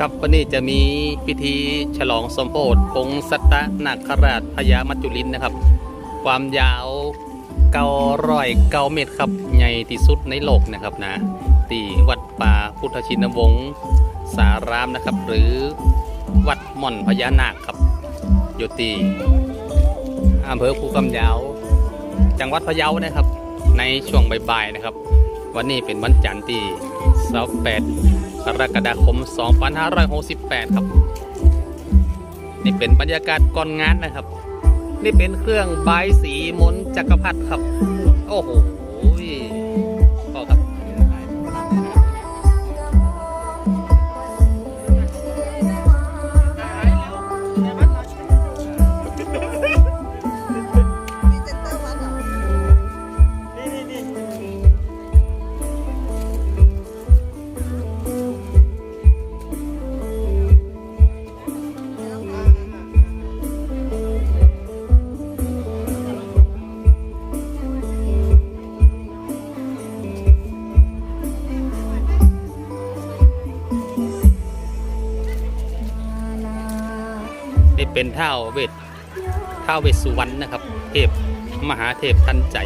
ครับวันนี้จะมีพิธีฉลองสมโภชองค์สัตนาคราชพญามัจจุรินทร์นะครับ ความยาวเก้าร้อยเก้าเมตรครับใหญ่ที่สุดในโลกนะครับนะที่วัดป่าพุทธชินวงศ์สารามนะครับ หรือวัดหม่อนพญานาคครับอยู่ที่อำเภอภูกำยาว จังหวัดพะเยานะครับ ในช่วงบ่ายๆนะครับ วันนี้เป็นวันจันทร์ที่28 กรกฎาคม 2568 ครับ นี่เป็นบรรยากาศก่อนงานนะครับ นี่เป็นเครื่องบายสีมนจักรพรรดิครับ โอ้โห นี่เป็นเท่าเวทเท่าเวสสุวรรณนะครับ เทพมหาเทพทันใจ